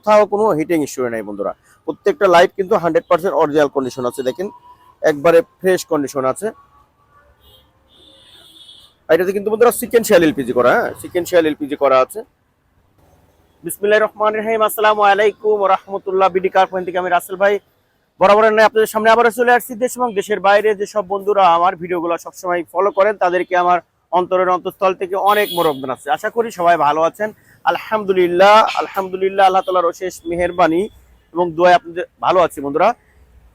কোথাও কোনো heating issue নেই বন্ধুরা। প্রত্যেকটা লাইট কিন্তু হান্ড্রেড পার্সেন্ট অরিজিনাল কন্ডিশন আছে, দেখেন। একবারে ফ্রেশ কন্ডিশন আছে। এটাতে কিন্তু বন্ধুরা সিকেন্সিয়াল এলপিজি করা হ্যাঁ? সিকেন্সিয়াল এলপিজি করা আছে। বিসমিল্লাহির রহমানির রহিম, আসসালামু আলাইকুম রাহমাতুল্লাহ। বিডি কার পয়েন্ট থেকে আমি রাসেল ভাই। বরাবর নয় আপনাদের সামনে আবার চলে আসছি দেশ এবং দেশের বাইরে। যে সব বন্ধুরা আমার ভিডিওগুলো সবসময় ফলো করেন, তাদেরকে আমার অন্তরের অন্তঃস্থল থেকে অনেক মোরব্বান আছে আশা করি সবাই ভালো আছেন। আলহামদুলিল্লাহ আলহামদুলিল্লাহ, আল্লাহ তালার অশেষ মেহেরবানি এবং দোয়া আপনাদের ভালো আছি বন্ধুরা।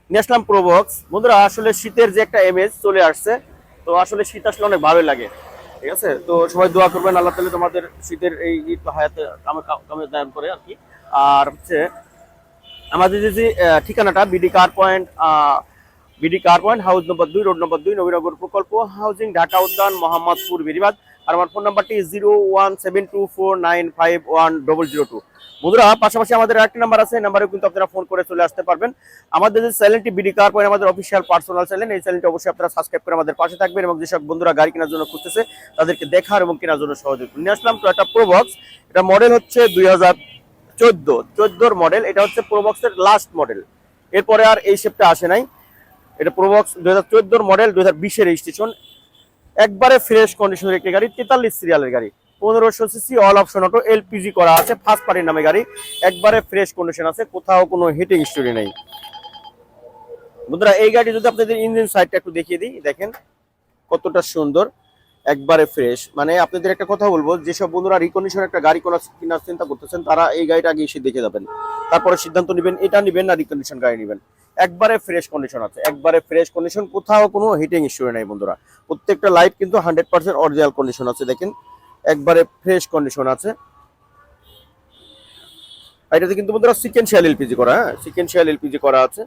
নিয়ে আসলাম প্রোবক্স বন্ধুরা, আসলে শীতের যে একটা এমেজ চলে আসছে, তো আসলে শীত আসলে অনেক ভালোই লাগে। ঠিক আছে? তো সবাই দোয়া করবেন, আল্লাহ তালা তোমাদের শীতের এই ঈদ হায়াতে কামে দান করে আর কি। আর হচ্ছে, আমাদের যে যে ঠিকানাটা BD car point BD car point house number দুই রোড নম্বর দুই, নবীনগর প্রকল্প হাউজিং ঢাকা উদ্যান মোহাম্মদপুর বেরিবাদ আর আমার ফোন নাম্বারটি zero one seven two four nine five one double zero two বন্ধুরা, পাশাপাশি আমাদের আরেকটি নাম্বার আছে নাম্বারে কিন্তু আপনারা ফোন করে চলে আসতে পারবেন। আমাদের যে চ্যানেলটি বিডি কার পয়েন্ট আমাদের অফিসিয়াল পার্সোনাল চ্যানেল এই চ্যানেলটি অবশ্যই আপনারা সাবস্ক্রাইব করে আমাদের পাশে থাকবেন এবং যেসব বন্ধুরা গাড়ি কেনার জন্য খুঁজতেছে, তাদেরকে দেখার এবং কেনার জন্য সহযোগিতা নিয়ে আসলাম তো একটা প্রোবক্স এটা মডেল হচ্ছে দুই হাজার চোদ্দ। চোদ্দোর মডেল এটা হচ্ছে প্রোবক্সের লাস্ট মডেল এরপরে আর এই শেপটা আসে নাই। এটা প্রোবক্স দুই হাজার চোদ্দোর মডেল দুই হাজার রেজিস্ট্রেশন একবারে ফ্রেশ কন্ডিশনের একটি গাড়ি, তেতাল্লিশ সিরিয়ালের গাড়ি। পনেরোশো CC all option auto LPG করা আছে ফার্স্ট পার্টির নামে গাড়ি। একবারে ফ্রেশ কন্ডিশন আছে, কোথাও কোনো হিটিং স্টোরি নেই। বন্ধুরা, এই গাড়ি যদি আপনাদের ইঞ্জিন সাইডটা একটু দেখিয়ে দিই, দেখেন কতটা সুন্দর। একবারে ফ্রেশ মানে আপনাদের একটা কথা বলব, যেসব বন্ধুরা রিকন্ডিশন একটা গাড়ি করার কেনার চিন্তা করতেছেন, তারা এই গাড়িটা আগে এসে দেখে যাবেন। তারপরে সিদ্ধান্ত নেবেন, এটা নেবেন না রিকন্ডিশন গাড়ি নেবেন। একবারে ফ্রেশ কন্ডিশন আছে, একবারে ফ্রেশ কন্ডিশন কোথাও কোনো হিটিং ইস্যু নেই বন্ধুরা। প্রত্যেকটা লাইট কিন্তু হান্ড্রেড পার্সেন্ট অরিজিনাল কন্ডিশন আছে, দেখেন। একবারে ফ্রেশ কন্ডিশন আছে। এটাতে কিন্তু বন্ধুরা সিকেন্সিয়াল এলপিজি করা হ্যাঁ? সিকেন্সিয়াল এলপিজি করা আছে।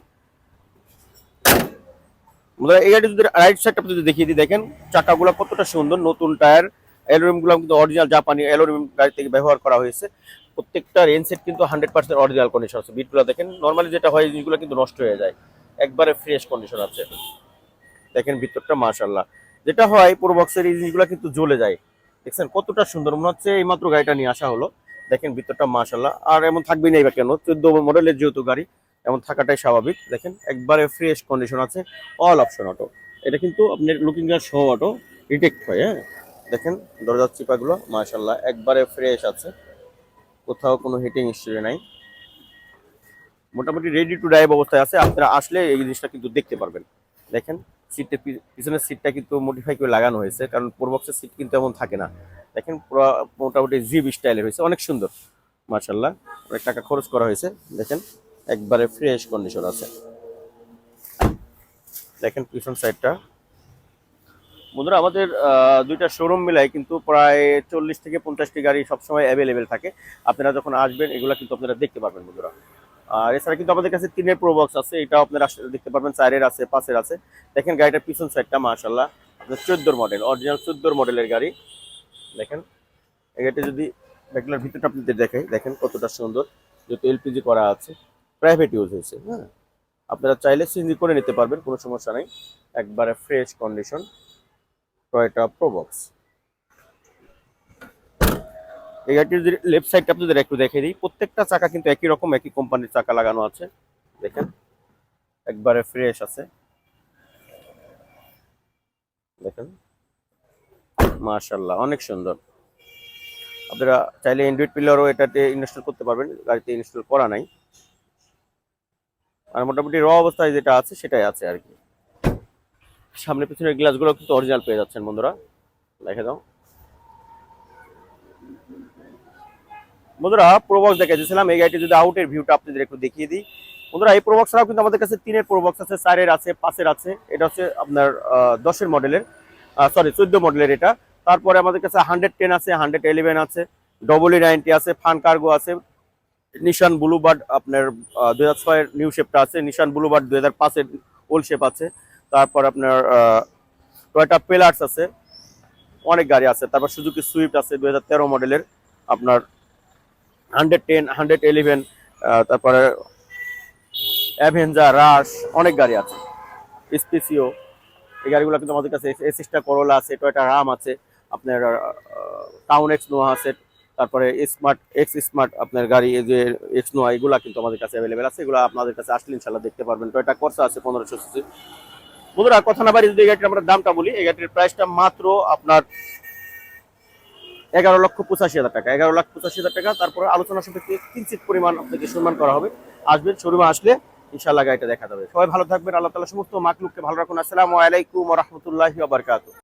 এই গাড়ি যদি রাইট সাইডটা যদি দেখিয়ে দিই, দেখেন, চাকাগুলো কতটা সুন্দর, নতুন টায়ার অ্যালোরিয়ামগুলো কিন্তু অরিজিনাল জাপানি অ্যালোরিয়াম গাড়ি থেকে ব্যবহার করা হয়েছে। প্রত্যেকটা রেঞ্জ সেট কিন্তু হান্ড্রেড পার্সেন্ট অরিজিনাল কন্ডিশন আছে। বিটগুলো দেখেন নর্মালি যেটা হয় জিনিসগুলো কিন্তু নষ্ট হয়ে যায়। একবারে ফ্রেশ কন্ডিশন আছে। দেখেন ভিতরটা মাশাল্লাহ যেটা হয়, পুরো বক্সের এই জিনিসগুলো কিন্তু জ্বলে যায়। দেখছেন, কতটা সুন্দর। মনে হচ্ছে এইমাত্র গাড়িটা নিয়ে আসা হলো। দেখেন ভিতরটা মাশাল্লাহ আর এমন থাকবেই না বা কেন? চোদ্দ মডেলের যেহেতু গাড়ি এমন থাকাটাই স্বাভাবিক। দেখেন, একবারে ফ্রেশ কন্ডিশন আছে অল অপশন অটো এটা কিন্তু আপনার লুকিং গ্লাস সহ অটো রিটেক্ট হয় হ্যাঁ? দেখেন দরজার চিপাগুলো মাশাল্লাহ একবারে ফ্রেশ আছে। কোথাও কোনো হিটিং হিস্ট্রি নাই। মোটামুটি রেডি টু ড্রাইভ অবস্থায় আছে। আপনারা আসলে এই জিনিসটা কিন্তু দেখতে পারবেন। দেখেন সিটের পিছনের সিটটা কিন্তু মডিফাই করে লাগানো হয়েছে, কারণ প্রোবক্সের সিট কিন্তু এমন থাকে না। দেখেন, পুরো মোটামুটি জিপ স্টাইলের হয়েছে, অনেক সুন্দর মাশাল্লাহ অনেক টাকা খরচ করা হয়েছে, দেখেন। একবারে ফ্রেশ কন্ডিশন আছে। দেখেন পিছন সাইডটা বন্ধুরা, আমাদের দুইটা শোরুম মিলাই কিন্তু প্রায় চল্লিশ থেকে পঞ্চাশটি গাড়ি সবসময় অ্যাভেলেবেল থাকে। আপনারা যখন আসবেন, এগুলো কিন্তু আপনারা দেখতে পারবেন বন্ধুরা। আর এছাড়া কিন্তু আমাদের কাছে তিনের প্রো বক্স আছে, এটাও আপনারা দেখতে পারবেন, চারের আছে, পাঁচের আছে। দেখেন গাড়িটার পিছন সাইডটা মাশাল্লাহ আপনার চোদ্দোর মডেল অরিজিনাল চোদ্দোর মডেলের গাড়ি। দেখেন, এই গাড়িটা যদি ব্যাকলার ভিতরটা আপনাদের দেখাই, দেখেন কতটা সুন্দর। যেহেতু এলপিজি করা আছে। প্রাইভেট ইউজ হয়েছে হ্যাঁ? আপনারা চাইলে সিএনজি করে নিতে পারবেন, কোনো সমস্যা নেই। একবারে ফ্রেশ কন্ডিশন টয়টা প্রোবক্স এই গাড়িটির যদি লেফট সাইডটা আপনাদের একটু দেখে দিই, প্রত্যেকটা চাকা কিন্তু একই রকম, একই কোম্পানির চাকা লাগানো আছে। দেখেন, একবারে ফ্রেশ আছে। দেখেন মাশাল্লাহ অনেক সুন্দর। আপনারা চাইলে অ্যান্ড্রয়েড পিলারও এটাতে ইনস্টল করতে পারবেন, গাড়িতে ইনস্টল করা নাই। আর মোটামুটি র অবস্থায় যেটা আছে, সেটাই আছে আর কি। সামনে পিছনের গ্লাসগুলো কিন্তু অরিজিনাল পেয়ে যাচ্ছেন বন্ধুরা। দেখে দাও। বন্ধুরা প্রোবক্স দেখে দিয়েছিলাম এই গাড়িটি যদি আউটের ভিউটা আপনাদের একটু দেখিয়ে দিই। বন্ধুরা, এই প্রোবক্স ছাড়াও কিন্তু আমাদের কাছে তিনের প্রোবক্স আছে, চারের আছে, পাঁচের আছে। এটা হচ্ছে আপনার দশের মডেলের সরি চোদ্দ মডেলের এটা। তারপরে আমাদের কাছে হান্ড্রেড টেন আছে হান্ড্রেড ইলেভেন আছে ডবল ই নাইনটি আছে ফান কার্গো আছে নিশান ব্লুবার্ড আপনার দুই হাজার ছয়ের নিউ শেপটা আছে। নিশান ব্লুবার্ড দুই হাজার পাঁচের ওল্ড শেপ আছে। তারপর আপনার টয়টা পেলার্স আছে। অনেক গাড়ি আছে। তারপর সুজুকি সুইফট আছে দুই হাজার তেরো মডেলের আপনার হান্ড্রেড টেন হান্ড্রেড ইলেভেন তারপরে অ্যাভেঞ্জার রাশ অনেক গাড়ি আছে। স্পেসিও এই গাড়িগুলো কিন্তু আমাদের কাছে এসিস্টা করোলা আছে টয়টা রাম আছে। আপনার টাউন এক্স নোয়া আছে। তারপরে স্মার্ট এক্স স্মার্ট আপনার গাড়ি যে এক্স নোয়া এগুলা কিন্তু আমাদের কাছে অ্যাভেলেবেল আছে। এগুলো আপনাদের কাছে আসলে ইনশাল্লাহ দেখতে পারবেন। টয়টা করসা আছে পনেরোশো সিসি বন্ধুরা কথা না বাড়ি যদি এই গাড়িটার আমরা দামটা বলি, এই গাড়িটির প্রাইসটা মাত্র আপনার এগারো লক্ষ পঁচাশি হাজার টাকা। এগারো লাখ পঁচাশি হাজার টাকা। তারপরে আলোচনা সাপেক্ষে কিঞ্চিত পরিমাণ আপনাকে সম্মান করা হবে। আসবেন, শোরুমে আসলে ইনশাল্লাহ গাড়িটা দেখা যাবে। সবাই ভালো থাকবেন। আল্লাহ তালা সমস্ত মাকলুককে ভালো রাখুন। আসসালামু আলাইকুম রহমতুল্লাহি বারকাত